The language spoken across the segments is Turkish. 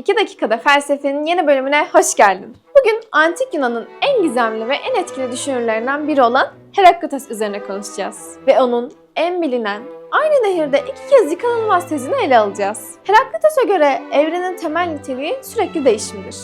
2 dakikada felsefenin yeni bölümüne hoş geldin. Bugün antik Yunan'ın en gizemli ve en etkili düşünürlerinden biri olan Heraklitos üzerine konuşacağız. Ve onun en bilinen, aynı nehirde iki kez yıkanılmaz tezini ele alacağız. Heraklitos'a göre evrenin temel niteliği sürekli değişimdir.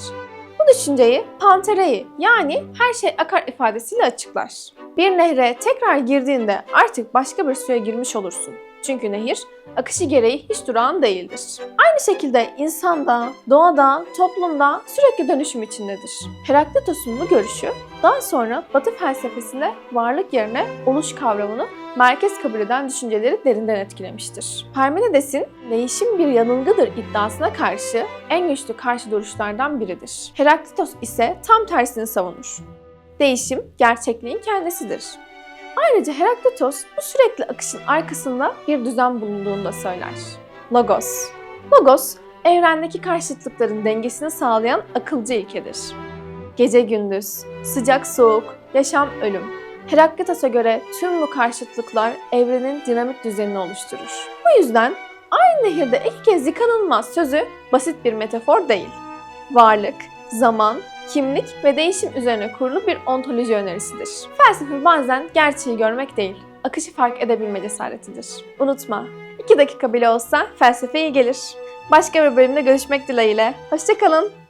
Bu düşünceyi panterei yani her şey akar ifadesiyle açıklar. Bir nehre tekrar girdiğinde artık başka bir suya girmiş olursun. Çünkü nehir akışı gereği hiç durağan değildir. Aynı şekilde insanda, doğada, toplumda sürekli dönüşüm içindedir. Heraklitos'un bu görüşü daha sonra Batı felsefesinde varlık yerine oluş kavramını merkez kabul eden düşünceleri derinden etkilemiştir. Parmenides'in değişim bir yanılgıdır iddiasına karşı en güçlü karşı duruşlardan biridir. Heraklitos ise tam tersini savunur. Değişim gerçekliğin kendisidir. Ayrıca Heraklitos bu sürekli akışın arkasında bir düzen bulunduğunu da söyler. Logos. Logos, evrendeki karşıtlıkların dengesini sağlayan akılcı ilkedir. Gece gündüz, sıcak soğuk, yaşam ölüm. Heraklitos'a göre tüm bu karşıtlıklar evrenin dinamik düzenini oluşturur. Bu yüzden aynı nehirde iki kez yıkanılmaz sözü basit bir metafor değil. Varlık, zaman, kimlik ve değişim üzerine kurulu bir ontoloji önerisidir. Felsefe bazen gerçeği görmek değil, akışı fark edebilme cesaretidir. Unutma, 2 dakika bile olsa felsefe iyi gelir. Başka bir bölümde görüşmek dileğiyle. Hoşçakalın.